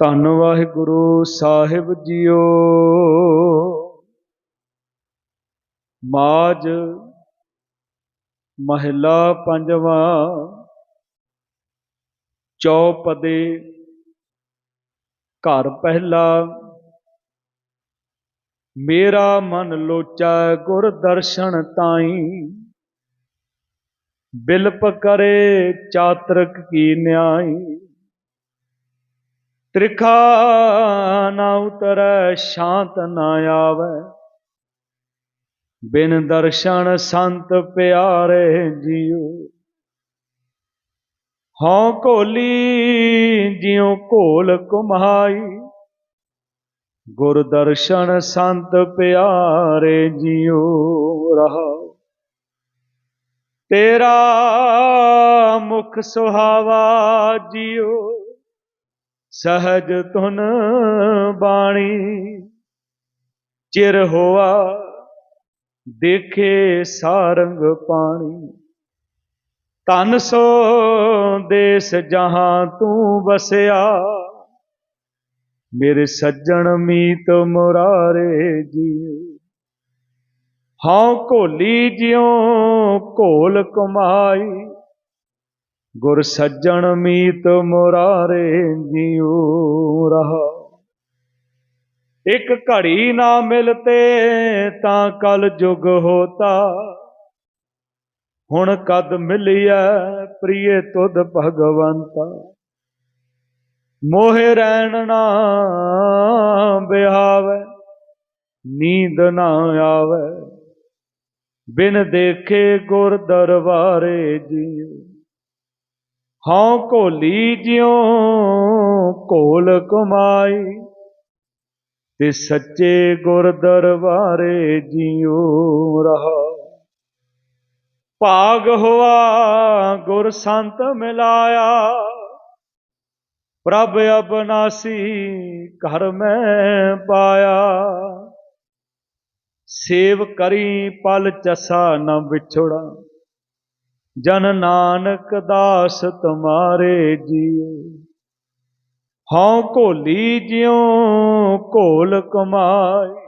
ਧੰਨ ਵਾਹਿਗੁਰੂ ਸਾਹਿਬ ਜੀਓ। ਮਾਜ ਮਹਿਲਾ ਪੰਜਵਾਂ, ਚੌਪਦੇ ਘਰ ਪਹਿਲਾ। ਮੇਰਾ ਮਨ ਲੋਚਾ ਗੁਰ ਦਰਸ਼ਨ ਤਾਈ। ਬਿਲਪ ਕਰੇ ਚਾਤਰਕ ਕੀ ਨਿਆਈ। ਤ੍ਰਿਖਾ ਨਾ ਉਤਰੈ, ਸ਼ਾਂਤ ਨਾ ਆਵੈ। ਬਿਨ ਦਰਸ਼ਨ ਸੰਤ ਪਿਆਰੇ ਜੀਓ। ਹਉ ਕੋਲੀ ਜਿਉ ਘੋਲ ਕੁਮਾਈ ਗੁਰ ਦਰਸ਼ਨ ਸੰਤ ਪਿਆਰੇ ਜੀਓ ਰਹਾ। ਤੇਰਾ ਮੁਖ ਸੁਹਾਵਾ ਜੀਓ। ਸਹਜ ਤੁਨ ਬਾਣੀ। ਚਿਰ ਹੋਆ ਦੇਖੇ ਸਾਰੰਗ ਪਾਣੀ। ਧਨ ਸੋ ਦੇਸ ਜਹਾਂ ਤੂੰ ਵਸਿਆ। ਮੇਰੇ ਸੱਜਣ ਮੀਤ ਮੁਰਾਰੇ ਜੀ ਹਾਂ ਘੋਲੀ ਜਿਉ ਘੋਲ ਕਮਾਈ। ਗੁਰ ਸੱਜਣ ਮੀਤ ਮੁਰਾਰੇ ਜਿਉ ਰਹਾ। ਇੱਕ ਘੜੀ ਨਾ ਮਿਲਤੇ ਤਾਂ ਕਲ ਜੁਗ ਹੋਤਾ। ਹੁਣ ਕਦ ਮਿਲਿਆ ਪ੍ਰੀਏ ਤੁਧ ਭਗਵੰਤਾ। ਮੋਹਿ ਰਹਿਣ ਨਾ ਬਿਹਾਵੇ, ਨੀਂਦ ਨਾ ਆਵੇ। ਬਿਨ ਦੇਖੇ ਗੁਰ ਦਰਬਾਰੇ ਜੀਉ। ਹਉ ਘੋਲੀ ਜਿਉ ਘੋਲ ਕਮਾਈ ਤੇ ਸੱਚੇ ਗੁਰ ਦਰਬਾਰੇ ਜੀਉ ਰਹਾ। ਭਾਗ ਹੋਆ ਗੁਰ ਸੰਤ ਮਿਲਾਇਆ, ਪ੍ਰਭ ਅਬਨਾਸੀ ਘਰ ਮੈਂ ਪਾਇਆ। ਸੇਵ ਕਰੀ ਪਲ ਚਸਾ ਨ ਵਿਛੜਾ ਜਨ ਨਾਨਕ ਦਾਸ ਤੁਮਾਰੇ ਜੀਓ। ਹਉ ਘੋਲੀ ਜਿਉ, ਘੋਲ ਕਮਾਈ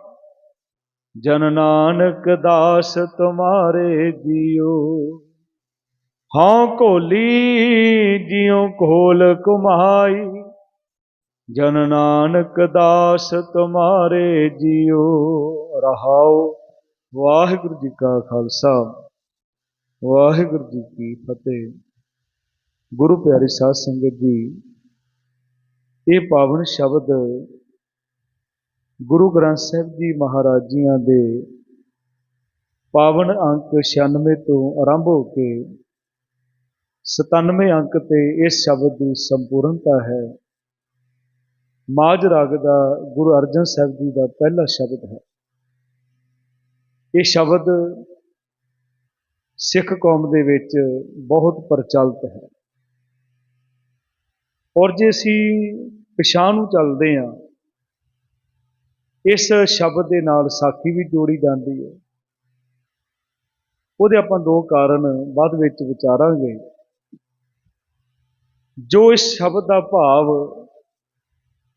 ਜਨ ਨਾਨਕ ਦਾਸ ਤੁਮਾਰੇ ਜੀਓ। ਹਉ ਘੋਲੀ ਜਿਉ, ਘੋਲ ਕਮਾਈ ਜਨ ਨਾਨਕ ਦਾਸ ਤੁਮਾਰੇ ਜੀਉ ਰਹਾਓ। ਵਾਹਿਗੁਰੂ ਜੀ ਕਾ ਖਾਲਸਾ। ਵਾਹਿਗੁਰੂ ਜੀ ਕੀ ਫਤਿਹ। ਗੁਰੂ ਪਿਆਰੀ ਸਾਧ ਸੰਗਤ ਜੀ, ਇਹ ਪਾਵਨ ਸ਼ਬਦ ਗੁਰੂ ਗ੍ਰੰਥ ਸਾਹਿਬ ਜੀ ਮਹਾਰਾਜ ਜੀਆਂ ਦੇ ਪਾਵਨ ਅੰਕ 96 ਤੋਂ ਆਰੰਭ ਹੋ ਕੇ 97 ਅੰਕ ਤੇ ਇਸ ਸ਼ਬਦ ਦੀ ਸੰਪੂਰਨਤਾ ਹੈ। ਮਾਝ ਰਾਗ ਦਾ ਗੁਰੂ ਅਰਜਨ ਸਾਹਿਬ ਜੀ ਦਾ ਪਹਿਲਾ ਸ਼ਬਦ ਹੈ। ਇਹ ਸ਼ਬਦ ਸਿੱਖ ਕੌਮ ਦੇ ਵਿੱਚ ਬਹੁਤ ਪ੍ਰਚਲਿਤ ਹੈ। ਔਰ ਜੇ ਅਸੀਂ ਪਿਛਾਂ ਨੂੰ ਚੱਲਦੇ ਹਾਂ, ਇਸ ਸ਼ਬਦ ਦੇ ਨਾਲ ਸਾਖੀ ਵੀ ਜੋੜੀ ਜਾਂਦੀ ਹੈ। ਉਹਦੇ ਆਪਾਂ ਦੋ ਕਾਰਨ ਬਾਅਦ ਵਿੱਚ ਵਿਚਾਰਾਂਗੇ। ਜੋ ਇਸ ਸ਼ਬਦ ਦਾ ਭਾਵ,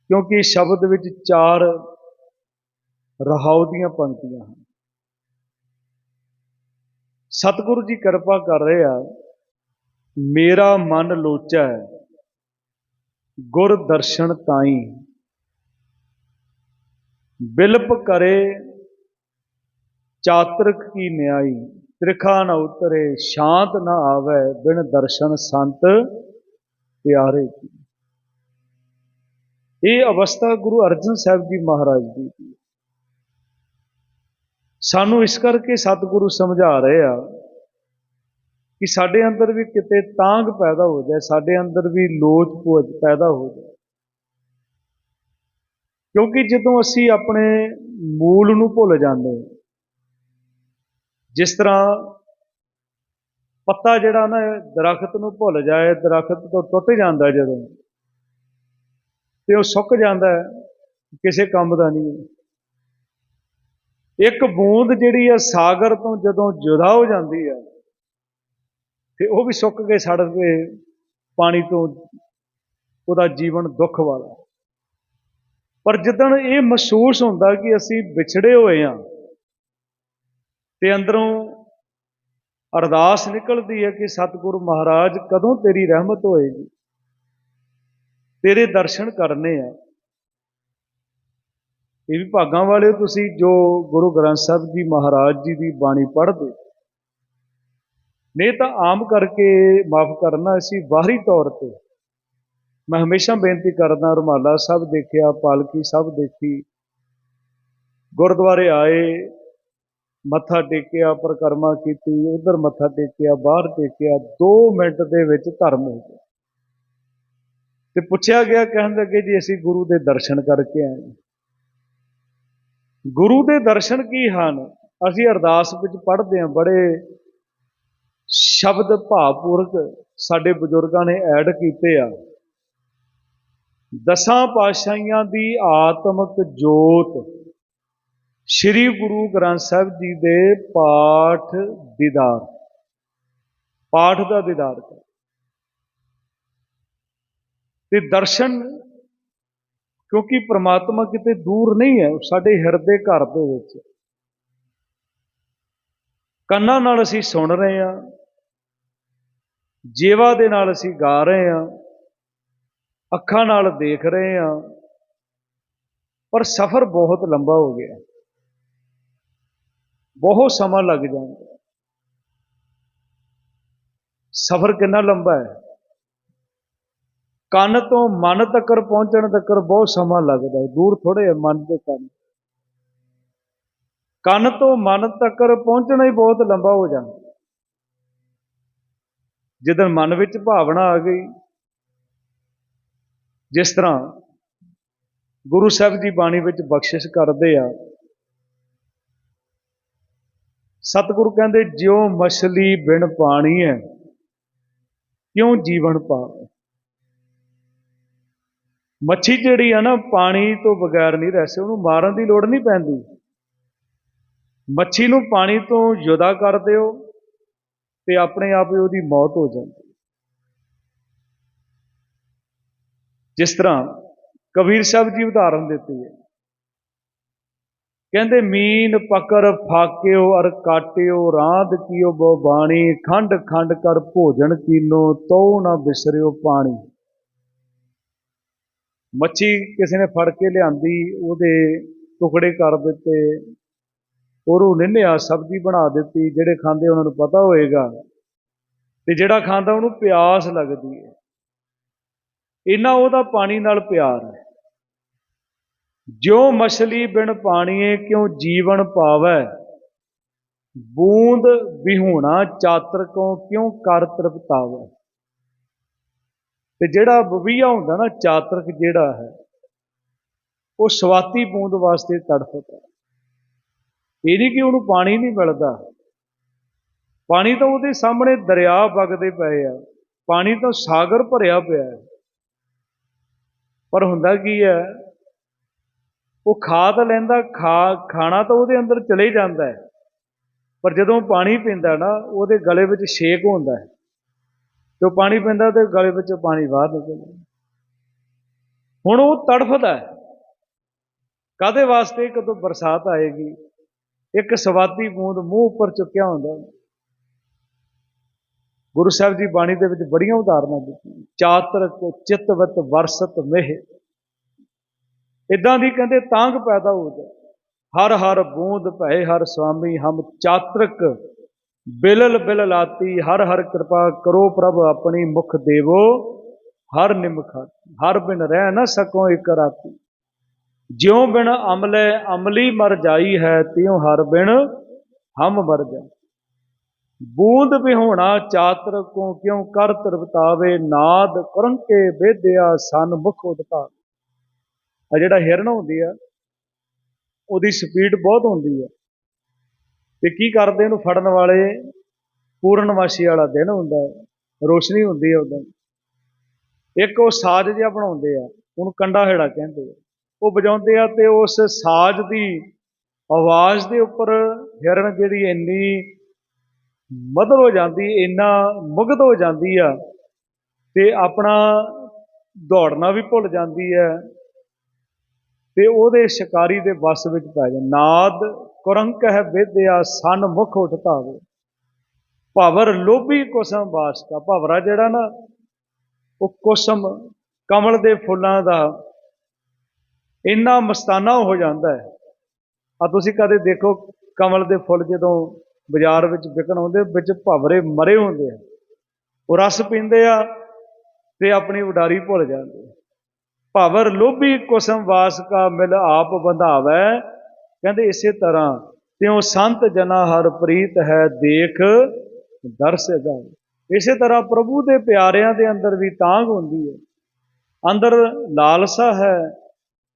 ਕਿਉਂਕਿ ਇਸ ਸ਼ਬਦ ਵਿੱਚ ਚਾਰ ਰਹਾਉ ਦੀਆਂ ਪੰਕਤੀਆਂ ਹਨ। ਸਤਿਗੁਰੂ ਜੀ ਕਿਰਪਾ ਕਰ ਰਹੇ ਆ। ਮੇਰਾ ਮਨ ਲੋਚੈ ਗੁਰ ਦਰਸ਼ਨ ਤਾਈ। ਬਿਲਪ ਕਰੇ, ਚਾਤਰਕ ਕੀ ਨਿਆਈ। ਤ੍ਰਿਖਾ ਨ ਉਤਰੇ, ਸ਼ਾਂਤ ਨ ਆਵੇ, ਬਿਨ ਦਰਸ਼ਨ ਸੰਤ ਪਿਆਰੇ ਕੀ। ਇਹ ਅਵਸਥਾ ਗੁਰੂ ਅਰਜਨ ਸਾਹਿਬ ਜੀ ਮਹਾਰਾਜ ਦੀ। ਸਾਨੂੰ ਇਸ ਕਰਕੇ ਸਤਿਗੁਰੂ ਸਮਝਾ ਰਹੇ ਆ ਕਿ ਸਾਡੇ ਅੰਦਰ ਵੀ ਕਿਤੇ ਤਾਂਗ ਪੈਦਾ ਹੋ ਜਾਏ, ਸਾਡੇ ਅੰਦਰ ਵੀ ਲੋਚ ਪੋਚ ਪੈਦਾ ਹੋ ਜਾਏ। ਕਿਉਂਕਿ ਜਦੋਂ ਅਸੀਂ ਆਪਣੇ ਮੂਲ ਨੂੰ ਭੁੱਲ ਜਾਂਦੇ ਜਿਸ ਤਰ੍ਹਾਂ ਪੱਤਾ ਜਿਹੜਾ ਨਾ ਦਰਖਤ ਨੂੰ ਭੁੱਲ ਜਾਏ, ਦਰਖਤ ਤੋਂ ਟੁੱਟ ਜਾਂਦਾ ਜਦੋਂ, ਤੇ ਉਹ ਸੁੱਕ ਜਾਂਦਾ ਕਿਸੇ ਕੰਮ ਦਾ ਨਹੀਂ ਇੱਕ ਬੂੰਦ ਜਿਹੜੀ ਆ ਸਾਗਰ ਤੋਂ ਜਦੋਂ ਜੁਦਾ ਹੋ ਜਾਂਦੀ ਹੈ ਤੇ ਉਹ ਵੀ ਸੁੱਕ ਕੇ ਸੜ ਕੇ ਪਾਣੀ ਤੋਂ ਉਹਦਾ ਜੀਵਨ ਦੁੱਖ ਵਾਲਾ। ਪਰ ਜਿੱਦਣ ਇਹ ਮਹਿਸੂਸ ਹੁੰਦਾ ਕਿ ਅਸੀਂ ਵਿਛੜੇ ਹੋਏ ਹਾਂ ਤੇ ਅੰਦਰੋਂ ਅਰਦਾਸ ਨਿਕਲਦੀ ਹੈ ਕਿ ਸਤਿਗੁਰੂ ਮਹਾਰਾਜ ਕਦੋਂ ਤੇਰੀ ਰਹਿਮਤ ਹੋਏਗੀ, ਤੇਰੇ ਦਰਸ਼ਨ ਕਰਨੇ ਆ। ਇਹ ਵਿਭਾਗਾਂ ਵਾਲੇ ਤੁਸੀਂ ਜੋ ਗੁਰੂ ਗ੍ਰੰਥ ਸਾਹਿਬ ਜੀ ਮਹਾਰਾਜ ਜੀ ਦੀ ਬਾਣੀ ਪੜ੍ਹਦੇ, ਨਹੀਂ ਤਾਂ ਆਮ ਕਰਕੇ ਮਾਫ ਕਰਨਾ ਅਸੀਂ ਬਾਹਰੀ ਤੌਰ ਤੇ। ਮੈਂ ਹਮੇਸ਼ਾ ਬੇਨਤੀ ਕਰਦਾ, ਰੁਮਾਲਾ ਸਾਹਿਬ ਦੇਖਿਆ, ਪਾਲਕੀ ਸਭ ਦੇਖੀ। ਗੁਰਦੁਆਰੇ ਆਏ, ਮੱਥਾ ਟੇਕਿਆ, ਪ੍ਰਕਰਮਾ ਕੀਤੀ, ਉਧਰ ਮੱਥਾ ਟੇਕਿਆ, ਬਾਹਰ ਟੇਕਿਆ 2 ਮਿੰਟ ਦੇ ਵਿੱਚ ਧਰਮ ਹੋ ਗਿਆ। ਤੇ ਪੁੱਛਿਆ ਗਿਆ ਕਹਿਣ ਲੱਗੇ ਜੀ ਅਸੀਂ ਗੁਰੂ ਦੇ ਦਰਸ਼ਨ ਕਰਕੇ ਆਏ। ਗੁਰੂ ਦੇ ਦਰਸ਼ਨ ਕੀ ਹਨ? ਅਸੀਂ ਅਰਦਾਸ ਵਿੱਚ ਪੜ੍ਹਦੇ ਹਾਂ, ਬੜੇ ਸ਼ਬਦ ਭਾਵਪੂਰਕ ਸਾਡੇ ਬਜ਼ੁਰਗਾਂ ਨੇ ਐਡ ਕੀਤੇ ਆ। ਦਸਾਂ ਪਾਤਸ਼ਾਹੀਆਂ ਦੀ ਆਤਮਿਕ ਜੋਤ, ਸ੍ਰੀ ਗੁਰੂ ਗ੍ਰੰਥ ਸਾਹਿਬ ਜੀ ਦੇ ਪਾਠ ਦੀਦਾਰ, ਪਾਠ ਦਾ ਦੀਦਾਰ। ਕਰ ਤੇ ਦਰਸ਼ਨ ਕਿਉਂਕਿ ਪ੍ਰਮਾਤਮਾ ਕਿਤੇ ਦੂਰ ਨਹੀਂ ਹੈ, ਸਾਡੇ ਹਿਰਦੇ ਘਰ ਦੇ ਵਿੱਚ। ਕੰਨਾਂ ਨਾਲ ਅਸੀਂ ਸੁਣ ਰਹੇ ਹਾਂ, ਜੀਵਾ ਦੇ ਨਾਲ ਅਸੀਂ ਗਾ ਰਹੇ ਹਾਂ, ਅੱਖਾਂ ਨਾਲ ਦੇਖ ਰਹੇ ਹਾਂ, ਪਰ ਸਫ਼ਰ ਬਹੁਤ ਲੰਬਾ ਹੋ ਗਿਆ। ਬਹੁਤ ਸਮਾਂ ਲੱਗ ਜਾਂਦਾ। ਸਫ਼ਰ ਕਿੰਨਾ ਲੰਬਾ ਹੈ? ਕੰਨ ਤੋਂ ਮਨ ਤੱਕ ਪਹੁੰਚਣ ਤੱਕ ਬਹੁਤ ਸਮਾਂ ਲੱਗਦਾ ਹੈ। ਦੂਰ ਥੋੜੇ ਮਨ ਦੇ ਕੰਨ। ਕੰਨ ਤੋਂ ਮਨ ਤੱਕ ਪਹੁੰਚਣਾ ਹੀ ਬਹੁਤ ਲੰਬਾ ਹੋ ਜਾਂਦਾ ਜਦੋਂ ਮਨ ਵਿੱਚ ਭਾਵਨਾ ਆ ਗਈ, ਜਿਸ ਤਰ੍ਹਾਂ ਗੁਰੂ ਸਾਹਿਬ ਦੀ ਬਾਣੀ ਵਿੱਚ ਬਖਸ਼ਿਸ਼ ਕਰਦੇ ਆ, ਸਤਿਗੁਰੂ ਕਹਿੰਦੇ, ਜਿਉ ਮਛਲੀ ਬਿਨ ਪਾਣੀ ਹੈ ਕਿਉਂ ਜੀਵਨ ਪਾਵੇ ਮੱਛੀ ਜਿਹੜੀ ਆ ਨਾ, ਪਾਣੀ ਤੋਂ ਬਗੈਰ ਨਹੀਂ ਰਹਿ ਸਕਦੀ, ਉਹਨੂੰ ਮਾਰਨ ਦੀ ਲੋੜ ਨਹੀਂ ਪੈਂਦੀ। ਮੱਛੀ ਨੂੰ ਪਾਣੀ ਤੋਂ ਯੁਦਾ ਕਰ ਦਿਓ ਤੇ ਆਪਣੇ ਆਪ ਹੀ ਉਹਦੀ ਮੌਤ ਹੋ ਜਾਂਦੀ। ਜਿਸ ਤਰ੍ਹਾਂ ਕਬੀਰ ਸਾਹਿਬ ਜੀ ਉਦਾਹਰਨ ਦਿੱਤੀ ਹੈ ਕਹਿੰਦੇ, ਮੀਨ ਪਕੜ ਫਾਕਿਓ ਅਰ ਕਾਟਿਓ ਰਾਂਦ ਕੀਓ ਬੋ ਬਾਣੀ, ਖੰਡ ਖੰਡ ਕਰ ਭੋਜਨ ਕੀਨੋ ਤੋ ਨਾ ਬਿਸਰਿਓ ਪਾਣੀ। ਮੱਛੀ ਕਿਸੇ ਨੇ ਫੜ ਕੇ ਲਿਆਂਦੀ, ਉਹਦੇ ਟੁਕੜੇ ਕਰ ਦਿੱਤੇ, ਉਹਨੂੰ ਨਿੰਨਿਆ, ਸਬਜ਼ੀ ਬਣਾ ਦਿੱਤੀ, ਜਿਹੜੇ ਖਾਂਦੇ ਉਹਨਾਂ ਨੂੰ ਪਤਾ ਹੋਏਗਾ। ਤੇ ਜਿਹੜਾ ਖਾਂਦਾ ਉਹਨੂੰ ਪਿਆਸ ਲੱਗਦੀ ਹੈ। ਇੰਨਾ ਉਹਦਾ ਪਾਣੀ ਨਾਲ ਪਿਆਰ ਹੈ। ਜਿਉ ਮਛਲੀ ਬਿਨ ਪਾਣੀਏ, ਕਿਉ ਜੀਵਨ ਪਾਵੈ? ਬੂੰਦ ਵਿਹੂਣਾ ਚਾਤਰਕੋਂ ਕਿਉ ਕਰ ਤ੍ਰਿਪਤਾਵੈ? ਤੇ ਜਿਹੜਾ ਬਵੀਆ ਹੁੰਦਾ ਨਾ ਚਾਤਰਕ ਜਿਹੜਾ ਹੈ, ਉਹ ਸਵਾਤੀ ਬੂੰਦ ਵਾਸਤੇ ਤੜਫਦਾ ਇਹ ਨਹੀਂ ਕਿ ਉਹਨੂੰ ਪਾਣੀ ਨਹੀਂ ਮਿਲਦਾ। ਪਾਣੀ ਤਾਂ ਉਹਦੇ ਸਾਹਮਣੇ ਦਰਿਆ ਵਗਦੇ ਪਏ ਆ। ਪਾਣੀ ਤਾਂ ਸਾਗਰ ਭਰਿਆ ਪਿਆ ਹੈ। ਪਰ ਹੁੰਦਾ ਕੀ ਹੈ, ਉਹ ਖਾ ਤਾਂ ਲੈਂਦਾ, ਖਾ, ਖਾਣਾ ਤਾਂ ਉਹਦੇ ਅੰਦਰ ਚਲੇ ਜਾਂਦਾ ਹੈ। ਪਰ ਜਦੋਂ ਪਾਣੀ ਪੀਂਦਾ ਨਾ, ਉਹਦੇ ਗਲੇ ਵਿੱਚ ਛੇਕ ਹੁੰਦਾ ਹੈ। ਜੋ ਪਾਣੀ ਪੈਂਦਾ ਤੇ ਗਲੇ ਵਿੱਚੋਂ ਪਾਣੀ ਬਾਹਰ ਨਿਕਲਦਾ। ਹੁਣ ਉਹ ਤੜਫਦਾ ਹੈ। ਕਾਦੇ ਵਾਸਤੇ? ਕਦੋਂ ਬਰਸਾਤ ਆਏਗੀ? ਇੱਕ ਸਵਾਦੀ ਬੂੰਦ ਮੂੰਹ ਉੱਪਰ ਚੁੱਕਿਆ ਹੁੰਦਾ ਗੁਰੂ ਸਾਹਿਬ ਦੀ ਬਾਣੀ ਦੇ ਵਿੱਚ ਬੜੀਆਂ ਉਦਾਹਰਨਾਂ ਦਿੱਤੀਆਂ ਚਾਤਰਕ, ਚਿਤਵਤ, ਵਰਸਤ, ਮਿਹ। ਇਦਾਂ ਦੀ ਕਹਿੰਦੇ ਤਾਂਗ ਪੈਦਾ ਹੋ ਜਾ ਹਰ ਹਰ ਬੂੰਦ ਭੈ ਹਰ ਸੁਆਮੀ ਹਮ ਚਾਤਰਕ। ਬਿਲਲ ਬਿਲ ਲਾਤੀ ਹਰ ਹਰ ਕਿਰਪਾ ਕਰੋ ਪ੍ਰਭ ਆਪਣੀ ਮੁਖ ਦੇਵੋ, ਹਰ ਨਿਮਖ ਹਰ ਬਿਨ ਰਹਿ ਨਾ ਸਕੋ ਇਕ ਰਾਤੀ। ਜਿਉ ਬਿਨ ਅਮਲੇ, ਅਮਲੀ ਮਰ ਜਾਈ ਹੈ, ਤਿਉ ਹਰ ਬਿਨ ਹਮ ਮਰ ਜਾ ਬੂੰਦ ਵਿਹੋਣਾ ਚਾਤਰ ਕੋ ਕਿਉ ਕਰ ਤਰਵਤਾਵੇ, ਨਾਦ ਕਰੰਕੇ ਵੇਦਿਆ ਸਨ ਮੁਖ ਉਦਤਾ ਆ ਜਿਹੜਾ ਹਿਰਨ ਹੁੰਦੀ ਆ, ਉਹਦੀ ਸਪੀਡ ਬਹੁਤ ਹੁੰਦੀ ਆ। ਤੇ ਕੀ ਕਰਦੇ ਇਹਨੂੰ ਫੜਨ ਵਾਲੇ? ਪੂਰਨਮਾਸ਼ੀ ਵਾਲਾ ਦਿਨ ਹੁੰਦਾ ਹੈ, ਰੋਸ਼ਨੀ ਹੁੰਦੀ ਹੈ ਉਦੋਂ। ਇੱਕ ਉਹ ਸਾਜ਼ ਜਿਹਾ ਬਣਾਉਂਦੇ ਆ, ਉਹਨੂੰ ਕੰਡਾ ਹੇੜਾ ਕਹਿੰਦੇ ਆ। ਉਹ ਵਜਾਉਂਦੇ ਆ ਤੇ ਉਸ ਸਾਜ਼ ਦੀ ਆਵਾਜ਼ ਦੇ ਉੱਪਰ ਹਿਰਨ ਜਿਹੜੀ ਇੰਨੀ ਮਦਰ ਹੋ ਜਾਂਦੀ, ਇੰਨਾ ਮੁਗਧ ਹੋ ਜਾਂਦੀ ਆ ਤੇ ਆਪਣਾ ਦੌੜਨਾ ਵੀ ਭੁੱਲ ਜਾਂਦੀ ਹੈ ਤੇ ਉਹਦੇ ਸ਼ਿਕਾਰੀ ਦੇ ਵਸ ਵਿੱਚ ਪੈ ਜਾ ਨਾਦ ਕੁਰੰਕ ਹੈ ਵਿਦਿਆ ਸਨ ਮੁਖ ਉਠਤਾਵੇ ਭਵਰ ਲੋਭੀ ਕੁਸਮ ਬਾਸਕਾ ਭਵਰਾ ਜਿਹੜਾ ਨਾ, ਉਹ ਕੁਸਮ ਕਮਲ ਦੇ ਫੁੱਲਾਂ ਦਾ ਇੰਨਾ ਮਸਤਾਨਾ ਹੋ ਜਾਂਦਾ ਹੈ। ਆ ਤੁਸੀਂ ਕਦੇ ਦੇਖੋ ਕਮਲ ਦੇ ਫੁੱਲ ਜਦੋਂ ਬਾਜ਼ਾਰ ਵਿੱਚ ਵਿਕਣ ਆਉਂਦੇ, ਵਿੱਚ ਭਵਰੇ ਮਰੇ ਹੁੰਦੇ ਆ। ਉਹ ਰਸ ਪੀਂਦੇ ਆ ਤੇ ਆਪਣੀ ਉਡਾਰੀ ਭੁੱਲ ਜਾਂਦੇ ਆ। ਭਵਰ ਲੋਭੀ ਕੁਸਮ ਵਾਸ ਕਾ ਮਿਲ ਆਪ ਬੰਧਾਵੈ। ਕਹਿੰਦੇ ਇਸੇ ਤਰ੍ਹਾਂ, ਤਿਉ ਸੰਤ ਜਨਾ ਹਰ ਪ੍ਰੀਤ ਹੈ ਦੇਖ, ਦਰਸ ਗਾਏ। ਇਸੇ ਤਰ੍ਹਾਂ ਪ੍ਰਭੂ ਦੇ ਪਿਆਰਿਆਂ ਦੇ ਅੰਦਰ ਵੀ ਤਾਂਗ ਹੁੰਦੀ ਹੈ। ਅੰਦਰ ਲਾਲਸਾ ਹੈ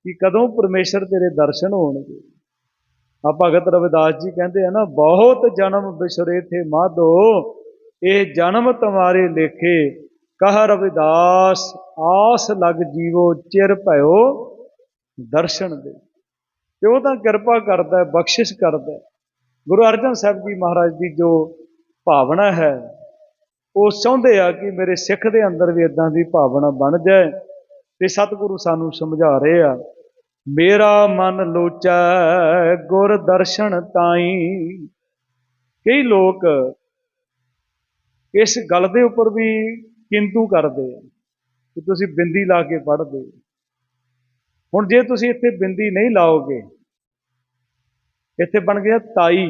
ਕਿ ਕਦੋਂ ਪਰਮੇਸ਼ਰ ਤੇਰੇ ਦਰਸ਼ਨ ਹੋਣਗੇ। ਆ ਭਗਤ ਰਵਿਦਾਸ ਜੀ ਕਹਿੰਦੇ ਆ ਨਾ, ਬਹੁਤ ਜਨਮ ਬਿਸਰੇ ਥੇ ਮਾਧੋ, ਇਹ ਜਨਮ ਤੁਮਾਰੇ ਲੇਖੇ। ਕਹ ਰਵਿਦਾਸ, ਆਸ ਲਗ ਜੀਵੋ ਚਿਰ ਭਇਓ ਦਰਸ਼ਨ ਦੇ। ਤੇ ਉਹ ਤਾਂ ਕਿਰਪਾ ਕਰਦਾ ਬਖਸ਼ਿਸ਼ ਕਰਦਾ ਗੁਰੂ ਅਰਜਨ ਸਾਹਿਬ ਜੀ ਮਹਾਰਾਜ ਦੀ ਜੋ ਭਾਵਨਾ ਹੈ, ਉਹ ਚਾਹੁੰਦੇ ਆ ਕਿ ਮੇਰੇ ਸਿੱਖ ਦੇ ਅੰਦਰ ਵੀ ਇਦਾਂ ਦੀ ਭਾਵਨਾ ਬਣ ਜਾਏ ਤੇ ਸਤਿਗੁਰੂ ਸਾਨੂੰ ਸਮਝਾ ਰਹੇ ਆ, ਮੇਰਾ ਮਨ ਲੋਚਾ ਗੁਰ ਦਰਸ਼ਨ ਤਾਈ। ਕਈ ਲੋਕ ਇਸ ਗੱਲ ਦੇ ਉੱਪਰ ਵੀ ਕਿੰਤੂ ਕਰਦੇ ਆ ਕਿ ਤੁਸੀਂ ਬਿੰਦੀ ਲਾ ਕੇ ਪੜ੍ਹਦੇ ਹੁਣ ਜੇ ਤੁਸੀਂ ਇੱਥੇ ਬਿੰਦੀ ਨਹੀਂ ਲਾਓਗੇ, ਇੱਥੇ ਬਣ ਗਿਆ ਤਾਈ।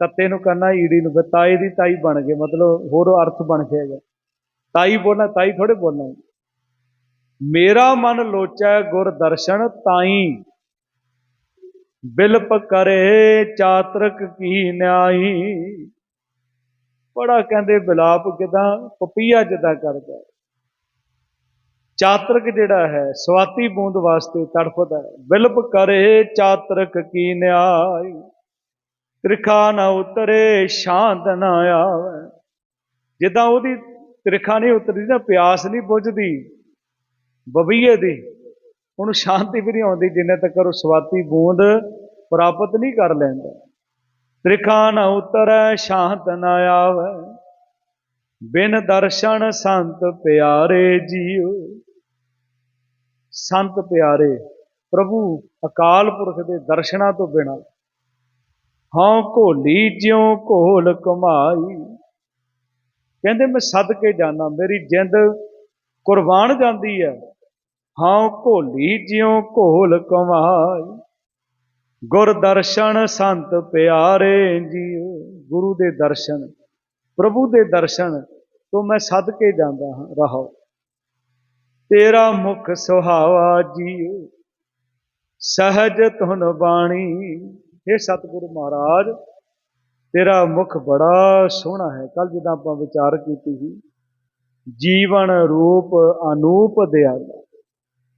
ਤੱਤੇ ਨੂੰ ਕਰਨਾ ਈੜੀ ਨੂੰ ਫਿਰ ਤਾਈ ਦੀ ਤਾਈ ਬਣ ਗਏ, ਮਤਲਬ ਹੋਰ ਅਰਥ ਬਣ ਜਾਏਗਾ ਤਾਈ ਬੋਲਣਾ, ਤਾਈ ਥੋੜੇ ਬੋਲਣਾ। ਮੇਰਾ ਮਨ ਲੋਚੈ ਗੁਰ ਦਰਸ਼ਨ ਤਾਈ। ਬਿਲਪ ਕਰੇ ਚਾਤਰਕ ਕੀ ਨਿਆਈ। ਬੜਾ ਕਹਿੰਦੇ ਬਿਲਾਪ ਕਿਦਾਂ, ਪਪੀਆ ਜਿੱਦਾਂ ਕਰਦਾ। ਚਾਤਰਕ ਜਿਹੜਾ ਹੈ, ਸਵਾਤੀ ਬੂੰਦ ਵਾਸਤੇ ਤੜਫਦਾ ਹੈ। ਬਿਲਪ ਕਰੇ ਚਾਤਰਕ ਕੀ ਨਿਆਈ, ਤ੍ਰਿਖਾ ਨਾ ਉਤਰੇ ਸ਼ਾਂਤ ਨਾ ਆਵੇ। ਜਿੱਦਾਂ ਉਹਦੀ ਤ੍ਰਿਖਾ ਨਹੀਂ ਉਤਰਦੀ ਨਾ, ਪਿਆਸ ਨਹੀਂ ਬੁਝਦੀ, ਬਬੀਏ ਦੀ, ਉਹਨੂੰ ਸ਼ਾਂਤੀ ਵੀ ਨਹੀਂ ਆਉਂਦੀ, ਜਿੰਨੇ ਤੱਕ ਉਹ ਸਵਾਤੀ ਬੂੰਦ ਪ੍ਰਾਪਤ ਨਹੀਂ ਕਰ ਲੈਂਦਾ। ਤ੍ਰਿਖਾ ਨਾ ਉਤਰੈ, ਸ਼ਾਂਤ ਨਾ ਆਵੇ। ਬਿਨ ਦਰਸ਼ਨ ਸੰਤ ਪਿਆਰੇ ਜੀਓ। ਸੰਤ ਪਿਆਰੇ, ਪ੍ਰਭੂ ਅਕਾਲ ਪੁਰਖ ਦੇ ਦਰਸ਼ਨਾਂ ਤੋਂ ਬਿਨਾ ਹਾਂ ਘੋਲੀ ਜਿਉ ਘੋਲ ਕਮਾਈ। ਕਹਿੰਦੇ ਮੈਂ ਸਦਕੇ ਜਾਣਾ ਮੇਰੀ ਜਿੰਦ ਕੁਰਬਾਨ ਜਾਂਦੀ ਹੈ ਹਾਂ ਘੋਲੀ ਜਿਉ ਘੋਲ ਕਮਾਈ। ਗੁਰ ਦਰਸ਼ਨ ਸੰਤ ਪਿਆਰੇ ਜੀਓ। ਗੁਰੂ ਦੇ ਦਰਸ਼ਨ ਪ੍ਰਭੂ ਦੇ ਦਰਸ਼ਨ ਤੋਂ ਮੈਂ ਸਦਕੇ ਜਾਂਦਾ ਹਾਂ, ਰਹੋ। ਤੇਰਾ ਮੁਖ ਸੁਹਾਵਾ ਜੀਓ, ਸਹਜ ਧੁਨ ਬਾਣੀ। ਇਹ ਸਤਿਗੁਰੂ ਮਹਾਰਾਜ, ਤੇਰਾ ਮੁਖ ਬੜਾ ਸੋਹਣਾ ਹੈ। ਕੱਲ ਜਦੋਂ ਆਪਾਂ ਵਿਚਾਰ ਕੀਤੀ ਸੀ, ਜੀਵਨ ਰੂਪ ਅਨੂਪ ਦਿਆਲਾ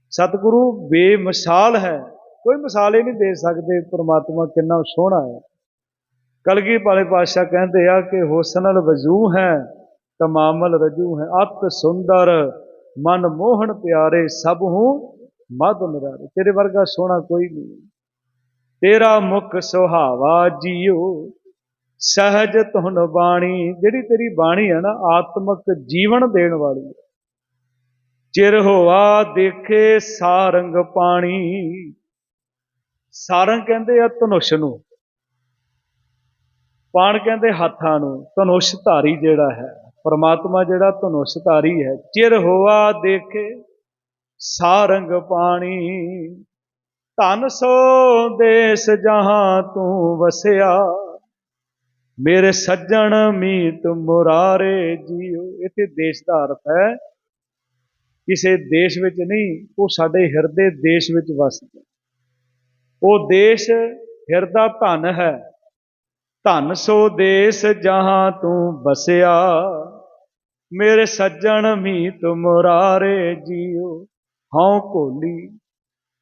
ਸਤਿਗੁਰੂ ਬੇਮਿਸਾਲ ਹੈ। ਕੋਈ ਮਿਸਾਲ ਹੀ ਨਹੀਂ ਦੇ ਸਕਦੇ, ਪ੍ਰਮਾਤਮਾ ਕਿੰਨਾ ਸੋਹਣਾ ਹੈ। ਕਲਗੀ ਵਾਲੇ ਪਾਤਸ਼ਾਹ ਕਹਿੰਦੇ ਆ ਕਿ ਹੁਸਨਲ ਵਜੂ ਹੈ, ਤਮਾਮਲ ਰਜੂ ਹੈ। ਅਤ ਸੁੰਦਰ, ਮਨ ਮੋਹਣ ਪਿਆਰੇ ਸਭ ਹੂੰ ਮਦ ਨਿਰਾਰੇ। ਤੇਰੇ ਵਰਗਾ ਸੋਹਣਾ ਕੋਈ ਨਹੀਂ। ਤੇਰਾ ਮੁਖ ਸੁਹਾਵਾ ਜੀਓ, ਸਹਜ ਧੁਨ ਬਾਣੀ। ਜਿਹੜੀ ਤੇਰੀ ਬਾਣੀ ਹੈ ਨਾ, ਆਤਮਿਕ ਜੀਵਨ ਦੇਣ ਵਾਲੀ ਹੈ। ਚਿਰ ਹੋਆ ਦੇਖੇ ਸਾਰੰਗ ਪਾਣੀ। ਸਾਰੰਗ ਕਹਿੰਦੇ ਆ ਧਨੁਸ਼ ਨੂੰ। ਪਾਣ ਕਹਿੰਦੇ ਹੱਥਾਂ ਨੂੰ, ਧਨੁਸ਼ ਧਾਰੀ ਜਿਹੜਾ ਹੈ, ਪਰਮਾਤਮਾ ਜਿਹੜਾ ਧਨੁਸ਼ ਧਾਰੀ ਹੈ, ਚਿਰ ਹੋਆ ਦੇਖੇ, ਸਾਰੰਗ ਪਾਣੀ। ਧਨ ਸੋ ਦੇਸ ਜਹਾਂ ਤੂੰ ਵਸਿਆ, ਮੇਰੇ ਸੱਜਣ ਮੀਤ ਮੁਰਾਰੇ ਜੀਓ। ਇਥੇ ਦੇਸ਼ ਦਾ ਅਰਥ ਹੈ, ਕਿਸੇ ਦੇਸ਼ ਵਿੱਚ ਨਹੀਂ, ਉਹ ਸਾਡੇ ਹਿਰਦੇ ਦੇਸ਼ ਵਿੱਚ ਵਸਦਾ। ਉਹ ਦੇਸ਼ ਹਿਰਦਾ ਧਨ ਹੈ ਧਨ ਸੋ ਦੇਸ ਜਹਾਂ ਤੂੰ ਬਸਿਆ, ਮੇਰੇ ਸੱਜਣ ਮੀਤ ਮੁਰਾਰੇ ਜੀਓ। ਹਉ ਘੋਲੀ,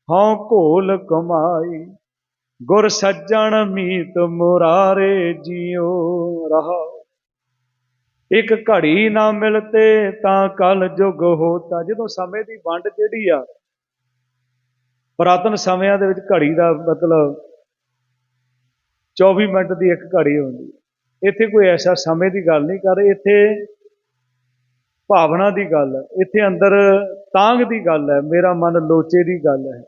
ਹਉ ਘੋਲ ਕਮਾਈ, ਗੁਰ ਸੱਜਣ ਮੀਤ ਮੁਰਾਰੇ ਜੀਓ, ਰਹਾ। ਇੱਕ ਘੜੀ ਨਾ ਮਿਲਤੇ ਤਾਂ ਕਲ ਜੁਗ ਹੋਤਾ। ਜਦੋਂ ਸਮੇਂ ਦੀ ਵੰਡ ਜਿਹੜੀ ਆ, ਪੁਰਾਤਨ ਸਮਿਆਂ ਦੇ ਵਿੱਚ ਘੜੀ ਦਾ ਮਤਲਬ 24 ਮਿੰਟ ਦੀ ਇੱਕ ਘੜੀ ਹੁੰਦੀ ਹੈ। ਇੱਥੇ ਕੋਈ ਐਸਾ ਸਮੇਂ ਦੀ ਗੱਲ ਨਹੀਂ ਕਰ, ਇੱਥੇ ਭਾਵਨਾ ਦੀ ਗੱਲ ਹੈ। ਇੱਥੇ ਅੰਦਰ ਤਾਂਗ ਦੀ ਗੱਲ ਹੈ, ਮੇਰਾ ਮਨ ਲੋਚੇ ਦੀ ਗੱਲ ਹੈ।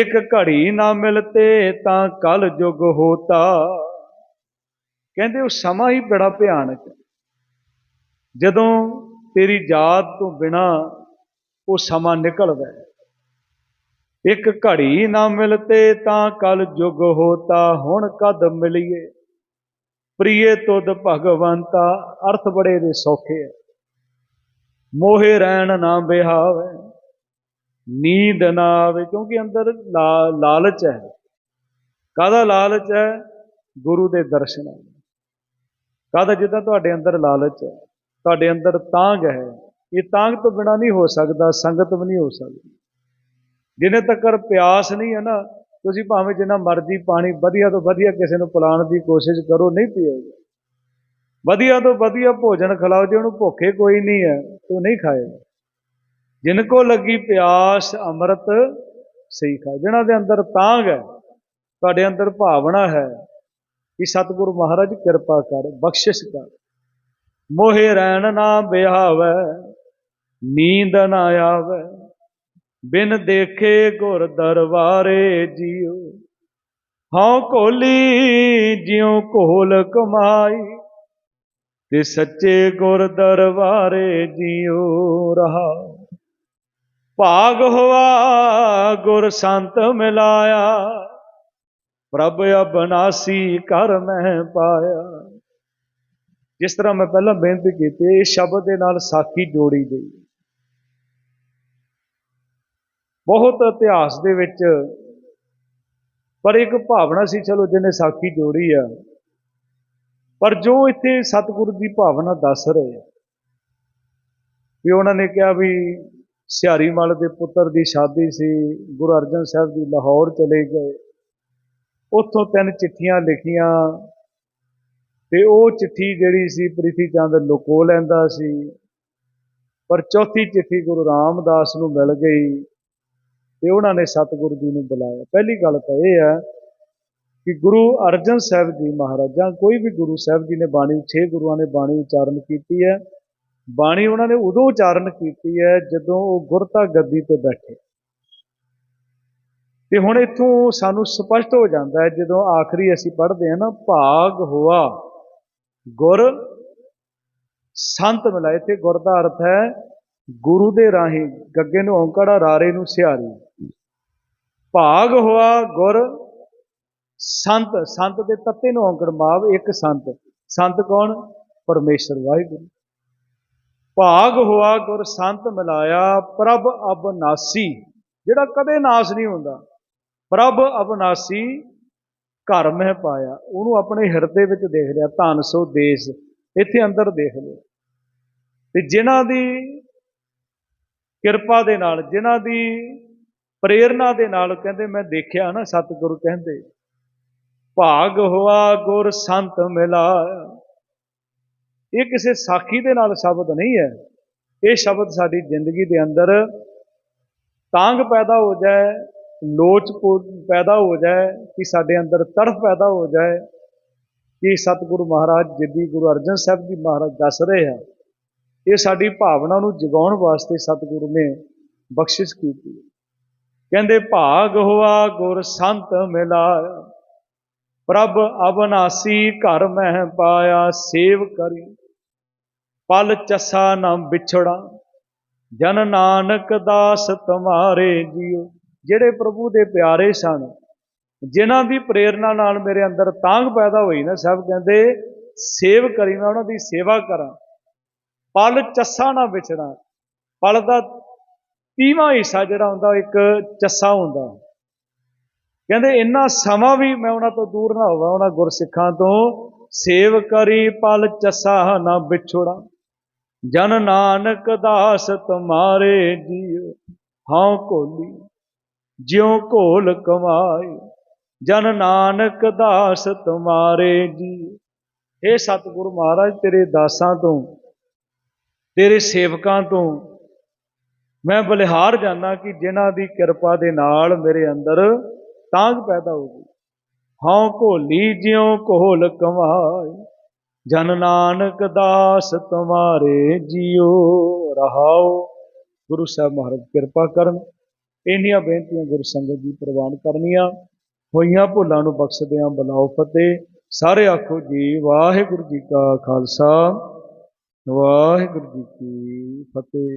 ਇੱਕ ਘੜੀ ਨਾ ਮਿਲਤੇ ਤਾਂ ਕਲ ਜੁਗ ਹੋਤਾ। ਕਹਿੰਦੇ ਉਹ ਸਮਾਂ ਹੀ ਬੜਾ ਭਿਆਨਕ ਹੈ। ਜਦੋਂ ਤੇਰੀ ਯਾਦ ਤੋਂ ਬਿਨਾ ਉਹ ਸਮਾਂ ਨਿਕਲਦਾ ਹੈ। ਇੱਕ ਘੜੀ ਨਾ ਮਿਲਤੇ ਤਾਂ ਕਲ ਜੁਗ ਹੋਤਾ, ਹੁਣ ਕਦ ਮਿਲੀਏ? ਪ੍ਰੀਏ ਤੁਧ ਭਗਵੰਤਾ, ਅਰਥ ਬੜੇ ਦੇ ਸੌਖੇ ਹੈ ਮੋਹੇ ਰਹਿਣ ਨਾ ਬਿਹਾਵੇ ਨੀਂਦ ਨਾ ਆਵੇ, ਕਿਉਂਕਿ ਅੰਦਰ ਲਾ- ਲਾਲਚ ਹੈ। ਕਾਹਦਾ ਲਾਲਚ ਹੈ? ਗੁਰੂ ਦੇ ਦਰਸ਼ਨਾਂ ਦਾ। ਕਾਹਦਾ? ਜਿੱਦਾਂ ਤੁਹਾਡੇ ਅੰਦਰ ਲਾਲਚ ਹੈ, ਤੁਹਾਡੇ ਅੰਦਰ ਤਾਂਗ ਹੈ। ਇਹ ਤਾਂਗ ਤੋਂ ਬਿਨਾ ਨਹੀਂ ਹੋ ਸਕਦਾ, ਸੰਗਤ ਵੀ ਨਹੀਂ ਹੋ ਸਕਦੀ। ਜਿਹਨੇ ਤੱਕ ਪਿਆਸ ਨਹੀਂ ਹੈ ਨਾ, ਤੁਸੀਂ ਭਾਵੇਂ ਜਿੰਨਾ ਮਰਜ਼ੀ ਪਾਣੀ ਵਧੀਆ ਤੋਂ ਵਧੀਆ ਕਿਸੇ ਨੂੰ ਪਿਲਾਉਣ ਦੀ ਕੋਸ਼ਿਸ਼ ਕਰੋ, ਨਹੀਂ ਪੀਏਗਾ ਵਧੀਆ ਤੋਂ ਵਧੀਆ ਭੋਜਨ ਖਿਲਾਓ, ਜੇ ਉਹਨੂੰ ਭੁੱਖੇ ਕੋਈ ਨਹੀਂ ਹੈ ਉਹ ਨਹੀਂ ਖਾਏਗਾ। ਜਿਨ ਕੋ ਲੱਗੀ ਪਿਆਸ, ਅੰਮ੍ਰਿਤ ਸਹੀ ਖਾ ਜਿਨ੍ਹਾਂ ਦੇ ਅੰਦਰ ਤਾਂਗ ਹੈ, ਤੁਹਾਡੇ ਅੰਦਰ ਭਾਵਨਾ ਹੈ ਕਿ ਸਤਿਗੁਰੂ ਮਹਾਰਾਜ ਕਿਰਪਾ ਕਰ, ਬਖਸ਼ਿਸ਼ ਕਰ। ਮੋਹੇ ਰਹਿਣ ਨਾ ਬਿਹਾਵੇ ਨੀਂਦ ਨਾ ਆਵੇ। ਬਿਨ ਦੇਖੇ ਗੁਰ ਦਰਬਾਰੇ ਜੀਉ ਹਉ ਕੋਲੀ ਜਿਉ ਕੋਲ ਕਮਾਈ, ਤੇ ਸੱਚੇ ਗੁਰ ਦਰਬਾਰੇ ਜੀਉ ਰਹਾ। ਭਾਗ ਹੋਆ ਗੁਰ ਸੰਤ ਮਿਲਾਇਆ, ਪ੍ਰਭ ਅਬਨਾਸੀ ਕਰ ਮੈਂ ਪਾਇਆ। ਜਿਸ ਤਰ੍ਹਾਂ ਮੈਂ ਪਹਿਲਾਂ ਬੇਨਤੀ ਕੀਤੀ ਇਸ ਸ਼ਬਦ ਦੇ ਨਾਲ ਸਾਖੀ ਜੋੜੀ ਗਈ। ਬਹੁਤ ਇਤਿਹਾਸ ਦੇ ਵਿੱਚ ਪਰ ਇੱਕ ਭਾਵਨਾ ਸੀ, ਚਲੋ ਜਿਹਨੇ ਸਾਖੀ ਜੋੜੀ ਆ। ਪਰ ਜੋ ਇੱਥੇ ਸਤਿਗੁਰੂ ਦੀ ਭਾਵਨਾ ਦੱਸ ਰਹੇ ਆ, ਵੀ ਉਹਨਾਂ ਨੇ ਕਿਹਾ ਵੀ ਸਿਹਾਰੀ ਮਲ ਦੇ ਪੁੱਤਰ ਦੀ ਸ਼ਾਦੀ ਸੀ, ਗੁਰੂ ਅਰਜਨ ਸਾਹਿਬ ਦੀ ਲਾਹੌਰ ਚਲੇ ਗਏ। ਉੱਥੋਂ ਤਿੰਨ ਚਿੱਠੀਆਂ ਲਿਖੀਆਂ ਤੇ ਉਹ ਚਿੱਠੀ ਜਿਹੜੀ ਸੀ ਪ੍ਰਿਥੀ ਚੰਦ ਲੁਕੋ ਲੈਂਦਾ ਸੀ। ਪਰ ਚੌਥੀ ਚਿੱਠੀ ਗੁਰੂ ਰਾਮਦਾਸ ਨੂੰ ਮਿਲ ਗਈ। ਤੇ ਉਹਨਾਂ ਨੇ ਸਤਿਗੁਰੂ ਜੀ ਨੂੰ ਬੁਲਾਇਆ। ਪਹਿਲੀ ਗੱਲ ਤਾਂ ਇਹ ਹੈ ਕਿ ਗੁਰੂ ਅਰਜਨ ਸਾਹਿਬ ਜੀ ਮਹਾਰਾਜਾਂ ਕੋਈ ਵੀ ਗੁਰੂ ਸਾਹਿਬ ਜੀ ਨੇ ਬਾਣੀ, ਛੇ ਗੁਰੂਆਂ ਨੇ ਬਾਣੀ ਉਚਾਰਨ ਕੀਤੀ ਹੈ। ਬਾਣੀ ਉਹਨਾਂ ਨੇ ਉਦੋਂ ਉਚਾਰਨ ਕੀਤੀ ਹੈ ਜਦੋਂ ਉਹ ਗੁਰਤਾ ਗੱਦੀ ਤੇ ਬੈਠੇ। ਤੇ ਹੁਣ ਇੱਥੋਂ ਸਾਨੂੰ ਸਪਸ਼ਟ ਹੋ ਜਾਂਦਾ ਹੈ, ਜਦੋਂ ਆਖਰੀ ਅਸੀਂ ਪੜ੍ਹਦੇ ਹਾਂ ਨਾ, ਭਾਗ ਹੋਆ, ਗੁਰ ਸੰਤ ਮਿਲਾ ਇੱਥੇ ਗੁਰ ਦਾ ਅਰਥ ਹੈ ਗੁਰੂ ਦੇ ਰਾਹੀਂ ਗੱਗੇ ਨੂੰ ਔਂਕੜਾ, ਰਾਰੇ ਨੂੰ ਸਿਹਾਰੀ ਭਾਗ ਹੋਆ ਗੁਰ, ਸੰਤ ਸੰਤ ਦੇ ਤੱਤੇ ਨੂੰ ਔਂਕੜ ਮਾਵ, ਇੱਕ ਸੰਤ। ਸੰਤ ਕੌਣ? ਪਰਮੇਸ਼ਰ ਵਾਹਿਗੁਰੂ। ਭਾਗ ਹੋਆ ਗੁਰ, ਸੰਤ ਮਿਲਾਇਆ, ਪ੍ਰਭ ਅਬਨਾਸੀ। ਜਿਹੜਾ ਕਦੇ ਨਾਸ ਨਹੀਂ ਹੁੰਦਾ। ਪ੍ਰਭ ਅਬਨਾਸੀ ਘਰ ਮਹਿ ਪਾਇਆ। ਉਹਨੂੰ ਆਪਣੇ ਹਿਰਦੇ ਵਿੱਚ ਦੇਖ ਲਿਆ। ਧਨ, ਸੋ, ਦੇਸ। ਇੱਥੇ ਅੰਦਰ ਦੇਖ ਲਿਆ। ਤੇ ਜਿਨ੍ਹਾਂ ਦੀ ਕਿਰਪਾ ਦੇ ਨਾਲ, ਜਿਨ੍ਹਾਂ ਦੀ ਪ੍ਰੇਰਣਾ ਦੇ ਨਾਲ ਕਹਿੰਦੇ ਮੈਂ ਦੇਖਿਆ ਨਾ ਸਤਿਗੁਰੂ ਕਹਿੰਦੇ, ਭਾਗ ਹੋਆ ਗੁਰ ਸੰਤ ਮਿਲਾ। ਇਹ ਕਿਸੇ ਸਾਖੀ ਦੇ ਨਾਲ ਸ਼ਬਦ ਨਹੀਂ ਹੈ। ਇਹ ਸ਼ਬਦ ਸਾਡੀ ਜ਼ਿੰਦਗੀ ਦੇ ਅੰਦਰ ਤਾਂਗ ਪੈਦਾ ਹੋ ਜਾਏ, ਲੋਚ ਪੈਦਾ ਹੋ ਜਾਏ, ਕਿ ਸਾਡੇ ਅੰਦਰ ਤੜਫ ਪੈਦਾ ਹੋ ਜਾਏ, ਕਿ ਸਤਿਗੁਰੂ ਮਹਾਰਾਜ ਜਿੱਦੀ ਗੁਰੂ ਅਰਜਨ ਸਾਹਿਬ ਜੀ ਮਹਾਰਾਜ ਦੱਸ ਰਹੇ ਆ। ਇਹ ਸਾਡੀ ਭਾਵਨਾ ਨੂੰ ਜਗਾਉਣ ਵਾਸਤੇ ਸਤਿਗੁਰੂ ਨੇ ਬਖਸ਼ਿਸ਼ ਕੀਤੀ। ਕਹਿੰਦੇ, ਭਾਗ ਹੋਆ ਗੁਰ ਸੰਤ ਮਿਲਾਇਆ, ਪ੍ਰਭ ਅਬਨਾਸੀ ਘਰ ਮਹਿ ਪਾਇਆ ਸੇਵ ਕਰੀ। ਪਲ ਚਸਾ ਨਾ ਵਿਛੜਾ, ਜਨ ਨਾਨਕ ਦਾਸ ਤੁਮਾਰੇ ਜੀਓ। ਜਿਹੜੇ ਪ੍ਰਭੂ ਦੇ ਪਿਆਰੇ ਸਨ, ਜਿਨ੍ਹਾਂ ਦੀ ਪ੍ਰੇਰਣਾ ਨਾਲ ਮੇਰੇ ਅੰਦਰ ਤਾਂਗ ਪੈਦਾ ਹੋਈ ਨਾ, ਸਭ ਕਹਿੰਦੇ, ਸੇਵ ਕਰੀ, ਮੈਂ ਉਹਨਾਂ ਦੀ ਸੇਵਾ ਕਰਾਂ। ਪਲ ਚੱਸਾ ਨਾ ਵਿਛੜਾ। ਪਲ ਦਾ ਤੀਵਾਂ ਹਿੱਸਾ ਜਿਹੜਾ ਹੁੰਦਾ ਇੱਕ ਚੱਸਾ ਹੁੰਦਾ। ਕਹਿੰਦੇ ਇੰਨਾ ਸਮਾਂ ਵੀ ਮੈਂ ਉਹਨਾਂ ਤੋਂ ਦੂਰ ਨਾ ਹੋਵਾਂ, ਉਹਨਾਂ ਗੁਰਸਿੱਖਾਂ ਤੋਂ, ਸੇਵ ਕਰੀ ਪਲ ਚੱਸਾ ਨਾ ਵਿਛੋੜਾ। ਜਨ ਨਾਨਕ ਦਾਸ ਤੁਮਾਰੇ ਜੀਉ, ਹਉ ਕੋਲੀ, ਜਿਉ ਘੋਲ ਕਮਾਈ ਜਨ ਨਾਨਕ ਦਾਸ ਤੁਮਾਰੇ ਜੀ ਇਹ ਸਤਿਗੁਰੂ ਮਹਾਰਾਜ, ਤੇਰੇ ਦਾਸਾਂ ਤੋਂ ਤੇਰੇ ਸੇਵਕਾਂ ਤੋਂ ਮੈਂ ਬਲਿਹਾਰ ਜਾਣਾ ਕਿ ਜਿਨ੍ਹਾਂ ਦੀ ਕਿਰਪਾ ਦੇ ਨਾਲ ਮੇਰੇ ਅੰਦਰ ਤਾਂਗ ਪੈਦਾ ਹੋ ਗਈ। ਹਉ ਘੋਲੀ ਜਿਉ ਘੋਲ ਕਮਾਈ, ਜਨ ਨਾਨਕ ਦਾਸ ਤੁਮਾਰੇ ਜੀਓ ਰਹਾਓ। ਗੁਰੂ ਸਾਹਿਬ ਮਹਾਰਾਜ ਕਿਰਪਾ ਕਰਨ, ਇੰਨੀਆਂ ਬੇਨਤੀਆਂ ਗੁਰ ਸੰਗਤ ਜੀ ਪ੍ਰਵਾਨ ਕਰਨੀਆਂ, ਹੋਈਆਂ ਭੁੱਲਾਂ ਨੂੰ ਬਖਸ਼ਦਿਆਂ ਬਲਾਓ ਫਤਿਹ। ਸਾਰੇ ਆਖੋ ਜੀ, ਵਾਹਿਗੁਰੂ ਜੀ ਕਾ ਖਾਲਸਾ। ਵਾਹਿਗੁਰੂ ਜੀ ਕੀ ਫਤਿਹ।